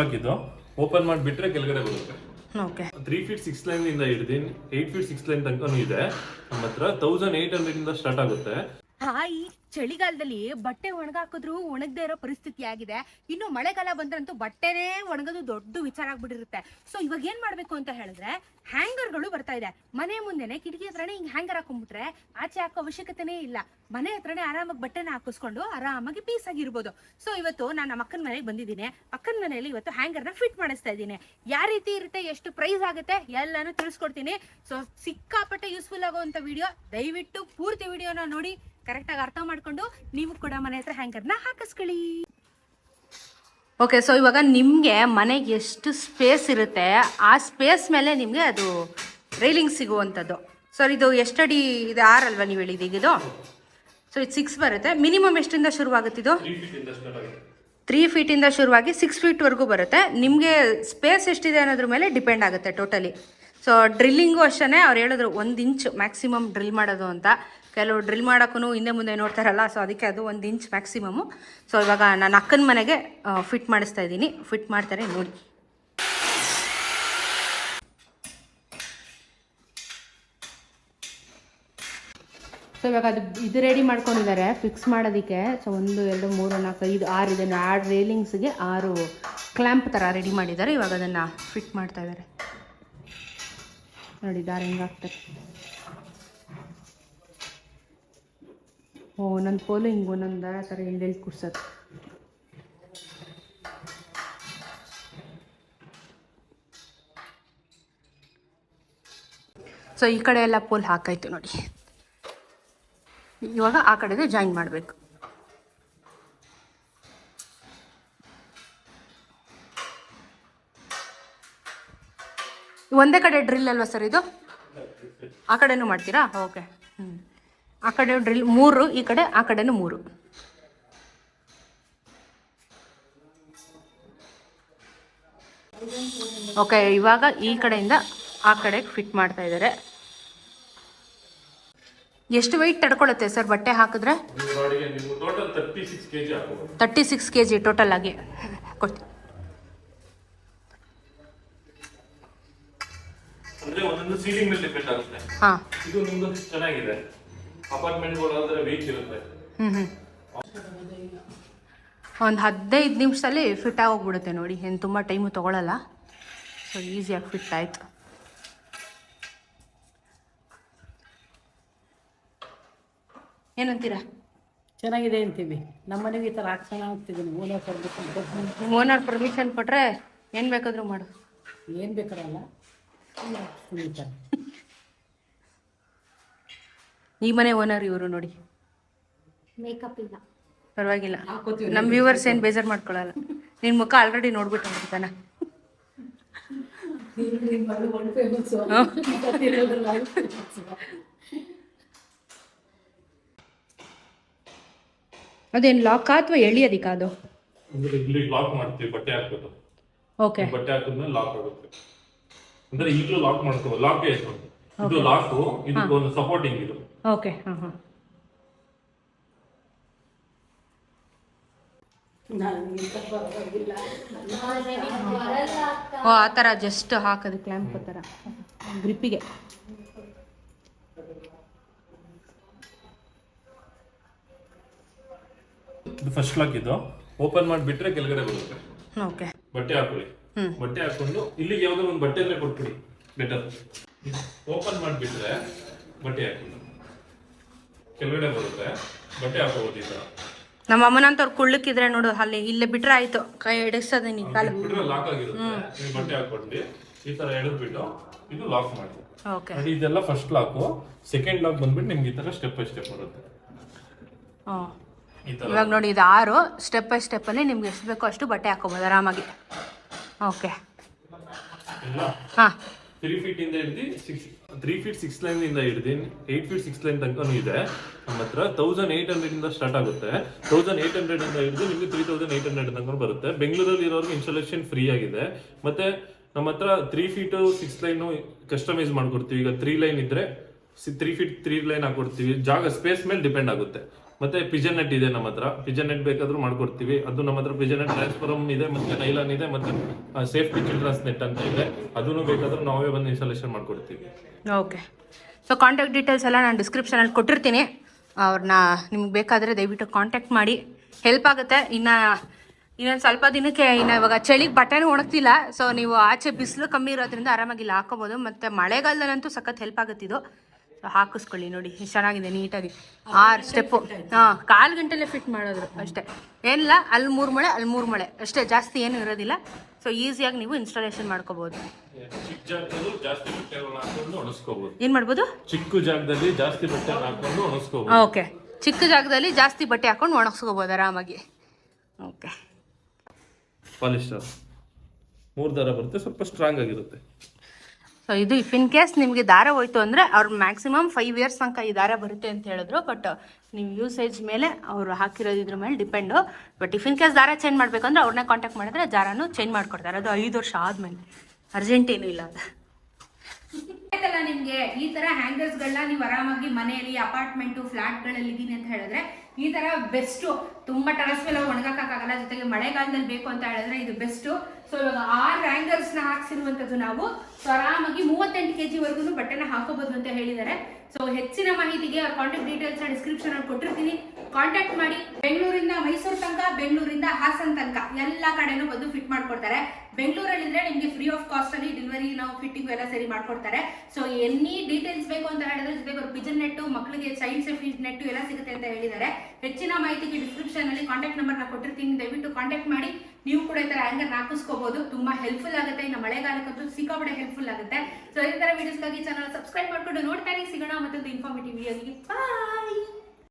Lock ಇದು. Open ಮಾಡಿಬಿಟ್ರೆ ಕೆಳಗಡೆ ಬರುತ್ತೆ. Okay three feet six line ಇಂದ ಹಿಡಿದು ಏಟ್ ಫೀಟ್ ಸಿಕ್ಸ್ ಲೈನ್ ತನಕನೂ ಇದೆ. ನಮ್ಮ ಹತ್ರ ತೌಸಂಡ್ ಏಟ್ ಹಂಡ್ರೆಡ್ ಇಂದ ಸ್ಟಾರ್ಟ್ ಆಗುತ್ತೆ. ಹಾಯ್ ಚಳಿಗಾಲದಲ್ಲಿ ಬಟ್ಟೆ ಒಣಗಾಕಿದ್ರು ಒಣಗದೇ ಇರೋ ಪರಿಸ್ಥಿತಿ ಆಗಿದೆ. ಇನ್ನು ಮಳೆಗಾಲ ಬಂದ್ರಂತೂ ಬಟ್ಟೆನೇ ಒಣಗೋದು ದೊಡ್ಡ ವಿಚಾರ ಆಗ್ಬಿಟ್ಟಿರುತ್ತೆ. ಸೊ ಇವಾಗ ಏನ್ ಮಾಡ್ಬೇಕು ಅಂತ ಹೇಳಿದ್ರೆ, ಹ್ಯಾಂಗರ್ಗಳು ಬರ್ತಾ ಇದೆ. ಮನೆ ಮುಂದೆನೆ ಕಿಟಕಿ ಹತ್ರನೇ ಹಿಂಗ್ ಹ್ಯಾಂಗರ್ ಹಾಕೊಂಡ್ಬಿಟ್ರೆ ಆಚೆ ಹಾಕೋ ಅವಶ್ಯಕತೆನೇ ಇಲ್ಲ. ಮನೆ ಹತ್ರನೇ ಆರಾಮಾಗಿ ಬಟ್ಟೆನ ಹಾಕಿಸ್ಕೊಂಡು ಆರಾಮಾಗಿ ಪೀಸ್ ಆಗಿರ್ಬೋದು. ಸೊ ಇವತ್ತು ನಾನು ನಮ್ಮ ಅಕ್ಕನ ಮನೆಗೆ ಬಂದಿದ್ದೀನಿ. ಅಕ್ಕನ ಮನೆಯಲ್ಲಿ ಇವತ್ತು ಹ್ಯಾಂಗರ್ನ ಫಿಟ್ ಮಾಡಿಸ್ತಾ ಇದ್ದೀನಿ. ಯಾವ ರೀತಿ ಇರುತ್ತೆ, ಎಷ್ಟು ಪ್ರೈಸ್ ಆಗುತ್ತೆ ಎಲ್ಲಾನು ತಿಳಿಸ್ಕೊಡ್ತೀನಿ. ಸೊ ಸಿಕ್ಕಾಪಟ್ಟೆ ಯೂಸ್ಫುಲ್ ಆಗುವಂಥ ವಿಡಿಯೋ ದಯವಿಟ್ಟು ಪೂರ್ತಿ ವಿಡಿಯೋನ ನೋಡಿ. ಕರೆಕ್ಟಾಗಿ ಅರ್ಥ ಮಾಡಿಕೊಂಡು ನೀವು ಕೂಡ ಮನೆ ಹತ್ರ ಹ್ಯಾಂಗರ್ನ ಹಾಕಿಸ್ಕೊಳ್ಳಿ. ಓಕೆ ಸೊ ಇವಾಗ ನಿಮಗೆ ಮನೆಗೆ ಎಷ್ಟು ಸ್ಪೇಸ್ ಇರುತ್ತೆ ಆ ಸ್ಪೇಸ್ ಮೇಲೆ ನಿಮಗೆ ಅದು ರೈಲಿಂಗ್ ಸಿಗುವಂಥದ್ದು. ಸರ್ ಇದು ಎಷ್ಟಡಿ ಇದು ಆರಲ್ವಾ ನೀವು ಹೇಳಿದೀಗ ಈಗ ಇದು ಸೊ ಇದು ಸಿಕ್ಸ್ ಬರುತ್ತೆ. ಮಿನಿಮಮ್ ಎಷ್ಟಿಂದ ಶುರುವಾಗುತ್ತಿದ್ದು ತ್ರೀ ಫೀಟ್ ಇಂದ ಸ್ಟಾರ್ಟ್ ಆಗುತ್ತೆ. ತ್ರೀ ಫೀಟಿಂದ ಶುರುವಾಗಿ ಸಿಕ್ಸ್ ಫೀಟ್ವರೆಗೂ ಬರುತ್ತೆ. ನಿಮಗೆ ಸ್ಪೇಸ್ ಎಷ್ಟಿದೆ ಅನ್ನೋದ್ರ ಮೇಲೆ ಡಿಪೆಂಡ್ ಆಗುತ್ತೆ ಟೋಟಲಿ ಸೊ ಡ್ರಿಲ್ಲಿಂಗು ಅಷ್ಟೇ ಅವ್ರು ಹೇಳಿದ್ರು, ಒಂದು ಇಂಚ್ ಮ್ಯಾಕ್ಸಿಮಮ್ ಡ್ರಿಲ್ ಮಾಡೋದು ಅಂತ. ಕೆಲವು ಡ್ರಿಲ್ ಮಾಡೋಕ್ಕೂ ಹಿಂದೆ ಮುಂದೆ ನೋಡ್ತಾರಲ್ಲ ಸೊ ಅದಕ್ಕೆ ಅದು ಒಂದು ಇಂಚ್ ಮ್ಯಾಕ್ಸಿಮಮ್ಮು ಸೊ ಇವಾಗ ನಾನು ಅಕ್ಕನ ಮನೆಗೆ ಫಿಟ್ ಮಾಡಿಸ್ತಾ ಇದ್ದೀನಿ. ಫಿಟ್ ಮಾಡ್ತಾರೆ, ನೋಡಿ. ಸೊ ಇವಾಗ ಅದು, ಇದು ರೆಡಿ ಮಾಡ್ಕೊಂಡಿದ್ದಾರೆ ಫಿಕ್ಸ್ ಮಾಡೋದಕ್ಕೆ. ಸೊ ಒಂದು, ಎರಡು, ಮೂರು, ನಾಲ್ಕು, ಐದು, ಆರು, ಇದನ್ನು ಆರು ರೇಲಿಂಗ್ಸ್ಗೆ ಆರು ಕ್ಲ್ಯಾಂಪ್ ಥರ ರೆಡಿ ಮಾಡಿದ್ದಾರೆ. ಇವಾಗ ಅದನ್ನು ಫಿಟ್ ಮಾಡ್ತಾ ಇದ್ದಾರೆ. ನೋಡಿ, ದಾರ ಹೆಂಗಾಗ್ತಾರೆ ಓ, ಒಂದೊಂದು ಕೋಲು ಹಿಂಗೆ ಒಂದೊಂದು ದಾರ ಥರ ಹಿಂದೆಲ್ಲಿ ಕುಡ್ಸೋದು ಸೊ ಈ ಕಡೆ ಎಲ್ಲ ಪೋಲ್ ಹಾಕಾಯ್ತು ನೋಡಿ. ಇವಾಗ ಆ ಕಡೆಗೆ ಜಾಯಿನ್ ಮಾಡಬೇಕು. ಒಂದೇ ಕಡೆ ಡ್ರಿಲ್ ಅಲ್ವಾ ಸರ್ ಇದು? ಆ ಕಡೆನೂ ಮಾಡ್ತೀರಾ? ಓಕೆ. ಹ್ಞೂ ಆ ಕಡೆ ಡ್ರಿಲ್ ಮೂರು ಈ ಕಡೆ ಆ ಕಡೆನೂ ಮೂರು. ಓಕೆ ಇವಾಗ ಈ ಕಡೆಯಿಂದ ಆ ಕಡೆಗೆ ಫಿಟ್ ಮಾಡ್ತಾ ಇದ್ದಾರೆ. ಎಷ್ಟು ವೆಯ್ಟ್ ತಡ್ಕೊಳತ್ತೆ ಸರ್ ಬಟ್ಟೆ ಹಾಕಿದ್ರೆ? Thirty six K G total ಆಗಿ. ಕೊಡ್ತೀನಿ ಅಂದ್ರೆ ಒಂದೊಂದು ಸೀಲಿಂಗ್ ಮೇಲೆ ಡಿಪೆಂಡ್ ಆಗುತ್ತೆ. ಹಾಂ. ಇದು ನಿಮ್ದು ಚೆನ್ನಾಗಿದೆ. ಅಪಾರ್ಟ್ಮೆಂಟ್ಗಳಾದ್ರೆ ವೀಕ್ ಇರುತ್ತೆ. ಹ್ಞೂ ಹ್ಞೂ ಒಂದು ಹದಿನೈದು ನಿಮಿಷದಲ್ಲಿ ಫಿಟ್ ಆಗೋಗ್ಬಿಡುತ್ತೆ ನೋಡಿ. ಏನು ತುಂಬ ಟೈಮು ತೊಗೊಳಲ್ಲ. ಸೊ ಈಸಿಯಾಗಿ ಫಿಟ್ ಆಯಿತು. ಏನಂತೀರಾ? ಚೆನ್ನಾಗಿದೆ ಅಂತೀವಿ. ನಮ್ಮ ಮನೆಗೆ ಈ ಥರ ಹಾಕ್ಸೋಣ ಹೋಗ್ತಿದ್ದೀನಿ ಓನರ್ ಪರ್ಮಿಷನ್ ಓನರ್ ಪರ್ಮಿಷನ್ ಕೊಟ್ಟರೆ ಏನು ಬೇಕಾದರೂ ಮಾಡು. ಏನು ಬೇಕಾರಲ್ಲ ಈ ಮನೆ ಓನರ್ ಇವರು ನೋಡಿ. ಮೇಕಪ್ ಇಲ್ಲ. ಪರವಾಗಿಲ್ಲ. ನಮ್ಮ ವ್ಯೂವರ್ಸ್ ಏನು ಬೇಜಾರು ಮಾಡ್ಕೊಳ್ಳಲ್ಲ ನಿನ್ನ ಮುಖ ಆಲ್ರೆಡಿ ನೋಡ್ಬಿಟ್ಟು ಅದೇನ್ ಅದೇನು ಲಾಕ್ ಅಥವಾ ಎಳಿ ಎಳಿಯೋದಿಕ್ಕ ಅದು? ಇಲ್ಲಿ ಲಾಕ್ ಮಾಡ್ತೀವಿ ಬಟ್ಟೆ ಹಾಕ್ಬೇಕು. ಓಕೆ ಬಟ್ಟೆ ಹಾಕಿದ್ಮೇಲೆ ಲಾಕ್ ಆಗುತ್ತೆ. ಅಂದ್ರೆ ಈಗಲೂ ಲಾಕ್ ಮಾಡ್ಕೋಬಹುದು ಲಾಕ್ ಇದು ಇದು ಲಾಕ್ ಇದಕ್ಕೆ ಒಂದು ಸಪೋರ್ಟಿಂಗ್ ಇದು. ಓಕೆ ಓ ಆ ಥರ ಜಸ್ಟ್ ಹಾಕೋದು ಕ್ಲ್ಯಾಂಪ್ ತರ. ಗ್ರಿಪ್ಪಿಗೆ ಇದು ಫಸ್ಟ್ ಲಾಕ್ ಇದು. ಓಪನ್ ಮಾಡಿಬಿಟ್ರೆ ಕೆಳಗಡೆ ಬರುತ್ತೆ. ಓಕೆ ಬಟ್ಟೆ ಹಾಕೊಳ್ಳಿ. ಬಟ್ಟೆ ಹಾಕೊಂಡು ಇಲ್ಲಿಗೆ ಯಾವ್ದಾದ್ರು ಒಂದು ಬಟ್ಟೆ ಅಂದ್ರೆ ಕೊಟ್ಬಿಡಿ ಬೆಟರ್ ಓಪನ್ ಮಾಡಿಬಿಟ್ರೆ ಬಟ್ಟೆ ಹಾಕಿ ಕೆಳಗಡೆ ಬರುತ್ತೆ ಬಟ್ಟೆ ಹಾಕೋಬಹುದು ಈ ತರ. ನಮ್ಮ ಅಮ್ಮನಂತವ್ರು ಕುಳ್ಳಕ್ಕಿದ್ರೆ ನೋಡು ಅಲ್ಲಿ ಇಲ್ಲೇ ಬಿಟ್ರೆ ಆಯ್ತು ಕೈ ಹಿಡಿಸೋದೀನಿ ಕಾಲು. ಬಿಟ್ರೆ ಲಾಕ್ ಆಗಿರುತ್ತೆ. ನೀವು ಬಟ್ಟೆ ಹಾಕೊಂಡು ಈ ತರ ಎಳೆದ್ಬಿಟ್ಟು ಇದು ಲಾಕ್ ಮಾಡಿ. ಓಕೆ. ಇದೆಲ್ಲ ಫಸ್ಟ್ ಲಾಕು ಸೆಕೆಂಡ್ ಲಾಕ್ ಬಂದ್ಬಿಟ್ಟು ನಿಮ್ಗೆ ಈ ತರ ಸ್ಟೆಪ್ ಬೈ ಸ್ಟೆಪ್ ಬರುತ್ತೆ. ಇವಾಗ ನೋಡಿ ಇದು ಆರು ಸ್ಟೆಪ್ ಬೈ ಸ್ಟೆಪ್ಪಲ್ಲಿ ನಿಮ್ಗೆ ಎಷ್ಟು ಬೇಕೋ ಅಷ್ಟು ಬಟ್ಟೆ ಹಾಕೋಬೋದು ಆರಾಮಾಗಿ. ಓಕೆ ಹಾಂ. ತ್ರೀ ಫೀಟ್ ಇಂದ ಹಿಡಿದು six three feet six line ಇಂದ ಹಿಡಿದು ಏಟ್ ಫೀಟ್ ಸಿಕ್ಸ್ ಲೈನ್ ತನಕನೂ ಇದೆ. ನಮ್ಮ ಹತ್ರ ತೌಸಂಡ್ ಏಟ್ ಹಂಡ್ರೆಡ್ ಇಂದ ಸ್ಟಾರ್ಟ್ ಆಗುತ್ತೆ. ತೌಸಂಡ್ ಏಟ್ ಹಂಡ್ರೆಡ್ ಇಂದ ಹಿಡಿದು ನಿಮಗೆ ತ್ರೀ ತೌಸಂಡ್ ಏಟ್ ಹಂಡ್ರೆಡ್ ತನಕ ಬರುತ್ತೆ. ಬೆಂಗಳೂರಲ್ಲಿ ಇರೋರ್ಗೆ ಇನ್ಸ್ಟಾಲೇಷನ್ ಫ್ರೀ ಆಗಿದೆ. ಮತ್ತೆ ನಮ್ಮ ಹತ್ರ three feet six line customise ಮಾಡ್ಕೊಡ್ತೀವಿ. ಈಗ ತ್ರೀ ಲೈನ್ ಇದ್ರೆ ತ್ರೀ ಫೀಟ್ ತ್ರೀ ಲೈನ್ ಹಾಕೊಡ್ತೀವಿ. ಜಾಗ ಸ್ಪೇಸ್ ಮೇಲೆ ಡಿಪೆಂಡ್ ಆಗುತ್ತೆ. ಮತ್ತೆ ಪಿಜನ್ ನೆಟ್ ಇದೆ ನಮ್ಮ ಹತ್ರ. ಪಿಜನ್ ನೆಟ್ ಬೇಕಾದ್ರೂ ಮಾಡ್ಕೊಡ್ತೀವಿ. ಅದು ನಮ್ಮ ಹತ್ರ ಪಿಜನ್ ನೆಟ್ ಟ್ರಾನ್ಸ್ಫರಮ್ ಇದೆ, ಮತ್ತೆ ನೈಲಾನ್ ಇದೆ, ಮತ್ತೆ ಸೇಫ್ಟಿ ಚಿಲ್ಡ್ರನ್ಸ್ ನೆಟ್ ಅಂತ ಇದೆ. ಅದನ್ನು ಬೇಕಾದ್ರೂ ನಾವೇ ಬಂದು ಇನ್ಸ್ಟಾಲೇಷನ್ ಮಾಡ್ಕೊಡ್ತೀವಿ. ಓಕೆ ಸೊ ಕಾಂಟ್ಯಾಕ್ಟ್ ಡೀಟೇಲ್ಸ್ ಎಲ್ಲ ನಾನು ಡಿಸ್ಕ್ರಿಪ್ಷನಲ್ಲಿ ಕೊಟ್ಟಿರ್ತೀನಿ. ಅವ್ರನ್ನ ನಿಮ್ಗೆ ಬೇಕಾದರೆ ದಯವಿಟ್ಟು ಕಾಂಟ್ಯಾಕ್ಟ್ ಮಾಡಿ. ಹೆಲ್ಪ್ ಆಗುತ್ತೆ. ಇನ್ನು, ಇನ್ನೊಂದು ಸ್ವಲ್ಪ ದಿನಕ್ಕೆ ಇನ್ನು ಇವಾಗ ಚಳಿಗೆ ಬಟ್ಟೆನೂ ಒಣಗ್ತಿಲ್ಲ. ಸೊ ನೀವು ಆಚೆ ಬಿಸಿಲು ಕಮ್ಮಿ ಇರೋದ್ರಿಂದ ಆರಾಮಾಗಿ ಇಲ್ಲಿ ಹಾಕೋಬೋದು ಮತ್ತು ಮಳೆಗಾಲದಲ್ಲಂತೂ ಸಖತ್ ಹೆಲ್ಪ್ ಆಗುತ್ತಿದ್ದು ಹಾಕಿಸ್ಕೊಳ್ಳಿ ನೋಡಿ ಎಷ್ಟು ಚೆನ್ನಾಗಿದೆ ನೀಟಾಗಿ. ಆರು ಸ್ಟೆಪ್ಪು ಹಾಂ ಕಾಲು ಗಂಟೆಲೆ ಫಿಟ್ ಮಾಡಿದ್ರು ಅಷ್ಟೇ. ಏನಿಲ್ಲ ಅಲ್ಲಿ ಮೂರು ಮಳೆ ಅಲ್ಲಿ ಮೂರು ಮಳೆ. ಅಷ್ಟೇ ಜಾಸ್ತಿ ಏನೂ ಇರೋದಿಲ್ಲ. ಸೊ ಈಸಿಯಾಗಿ ನೀವು ಇನ್ಸ್ಟಾಲೇಷನ್ ಮಾಡ್ಕೋಬಹುದು ಚಿಕ್ಕ ಜಾಗದಲ್ಲೂ ಜಾಸ್ತಿ ಬಟ್ಟೆಗಳನ್ನ ಹಾಕೊಂಡು ಒಣಸ್ಕೋಬಹುದು ಏನು ಮಾಡ್ಬೋದು? ಚಿಕ್ಕ ಜಾಗದಲ್ಲಿ ಜಾಸ್ತಿ ಬಟ್ಟೆ ಹಾಕೊಂಡು ಒಣಸ್ಕೋಬಹುದು ಓಕೆ. ಚಿಕ್ಕ ಜಾಗದಲ್ಲಿ ಜಾಸ್ತಿ ಬಟ್ಟೆ ಹಾಕೊಂಡು ಒಣಗಿಸ್ಕೋಬಹುದು ಆರಾಮಾಗಿ. ಓಕೆ. ಪಾಲಿಸ್ಟರ್ ಮೂರ್ ದರ ಬರುತ್ತೆ ಸ್ವಲ್ಪ ಸ್ಟ್ರಾಂಗ್ ಆಗಿರುತ್ತೆ. ಸೊ ಇದು ಇಫ್ ಇನ್ ಕೇಸ್ ನಿಮಗೆ ದಾರ ಹೋಯ್ತು ಅಂದರೆ ಅವ್ರು ಮ್ಯಾಕ್ಸಿಮಮ್ ಫೈವ್ ಇಯರ್ಸ್ ತನಕ ಈ ದಾರ ಬರುತ್ತೆ ಅಂತ ಹೇಳಿದ್ರು. ಬಟ್ ನೀವು ಯೂಸೇಜ್ ಮೇಲೆ ಅವರು ಹಾಕಿರೋದು ಮೇಲೆ depend but if in case ದಾರ ಚೇಂಜ್ ಮಾಡಬೇಕಂದ್ರೆ ಅವ್ರನ್ನೇ ಕಾಂಟ್ಯಾಕ್ಟ್ ಮಾಡಿದ್ರೆ ದಾರಾನು ಚೇಂಜ್ ಮಾಡ್ಕೊಡ್ತಾರೆ. ಅದು ಐದು ವರ್ಷ ಆದಮೇಲೆ. ಅರ್ಜೆಂಟ್ ಏನೂ ಇಲ್ಲ ಅದು ಆಯ್ತಲ್ಲ ನಿಮಗೆ? ಈ ತರ ಹ್ಯಾಂಗರ್ಸ್ ಗಳನ್ನ ನೀವು ಆರಾಮಾಗಿ ಮನೆಯಲ್ಲಿ ಅಪಾರ್ಟ್ಮೆಂಟ್ ಫ್ಲಾಟ್ಗಳಲ್ಲಿ ಇದೀನಿ ಅಂತ ಹೇಳಿದ್ರೆ, ಈ ತರ ಬೆಸ್ಟ್ ತುಂಬಾ ಟರಸ್ ಮೇಲೆ ಒಣಗಕ್ಕಾಗಲ್ಲ ಜೊತೆಗೆ ಮಳೆಗಾಲದಲ್ಲಿ ಬೇಕು ಅಂತ ಹೇಳಿದ್ರೆ ಇದು ಬೆಸ್ಟ್ ಸೊ ಇವಾಗ ಆರು ನ ಹಾಕ್ಸಿರುವಂತದ್ದು ನಾವು. ಸೊ ಆರಾಮಾಗಿ ಮೂವತ್ತೆಂಟು ಕೆಜಿ ಜಿವರೆಗೂ ಬಟ್ಟೆನ ಹಾಕೋಬಹುದು ಅಂತ ಹೇಳಿದ್ದಾರೆ. ಸೊ ಹೆಚ್ಚಿನ ಮಾಹಿತಿಗೆ ಅವ್ರ ಕಾಂಟ್ಯಾಕ್ಟ್ ಡಿಸ್ಕ್ರಿಪ್ಷನ್ ಅಲ್ಲಿ ಕೊಟ್ಟಿರ್ತೀನಿ. ಕಾಂಟ್ಯಾಕ್ಟ್ ಮಾಡಿ. ಬೆಂಗಳೂರಿಂದ ಮೈಸೂರು ತನಕ, ಬೆಂಗಳೂರಿಂದ ಹಾಸನ್ ತನಕ ಎಲ್ಲ ಕಡೆನೂ ಬಂದು ಫಿಟ್ ಮಾಡ್ಕೊಡ್ತಾರೆ. ಬೆಂಗಳೂರಲ್ಲಿದ್ರೆ ನಿಮಗೆ ಫ್ರೀ ಆಫ್ ಕಾಸ್ಟ್ ಅಲ್ಲಿ ಡೆಲಿವರಿ ನಾವು ಫಿಟ್ಟಿಂಗ್ ಎಲ್ಲ ಸರಿ ಮಾಡ್ಕೊಡ್ತಾರೆ. ಸೊ ಎನಿ ಡೀಟೇಲ್ಸ್ ಬೇಕು ಅಂತ ಹೇಳಿದ್ರೆ ಅವ್ರು ಪಿಜನ್ ನೆಟ್ಟು ಮಕ್ಕಳಿಗೆ ಚೈಲ್ಡ್ ಸೇಫ್ಟಿ ನೆಟ್ಟು ಎಲ್ಲ ಸಿಗುತ್ತೆ ಅಂತ ಹೇಳಿದ್ದಾರೆ. ಹೆಚ್ಚಿನ ಮಾಹಿತಿಗೆ ಡಿಸ್ಕ್ರಿಪ್ಷನ್ ಅಲ್ಲಿ ಕಾಂಟ್ಯಾಕ್ಟ್ ನಂಬರ್ನ ಕೊಟ್ಟಿರ್ತೀನಿ. ದಯವಿಟ್ಟು ಕಾಂಟ್ಯಾಕ್ಟ್ ಮಾಡಿ. ನೀವು ಕೂಡ ಈ ತರ ಹ್ಯಾಂಗರ್ ಹಾಕಿಸ್ಕೋಬಹುದು ತುಂಬಾ ಹೆಲ್ಪ್ಫುಲ್ ಆಗುತ್ತೆ. ಇನ್ನು ಮಳೆಗಾಲಕ್ಕಂತೂ ಸಿಕ್ಕಾಪಡೆ ಹೆಲ್ಪ್ಫುಲ್ ಆಗುತ್ತೆ. ಸೊ ಈ ತರ ವಿಡಿಯೋಸ್ಗಾಗಿ ಚಾನಲ್ ಸಬ್ಸ್ಕ್ರೈಬ್ ಮಾಡ್ಕೊಂಡು ನೋಡ್ತಾ. ಸಿಗೋಣ ಮತ್ತೊಂದು ಇನ್ಫಾರ್ಮೇಟಿವ್ ವಿಡಿಯೋಗೆ ಬಾಯ್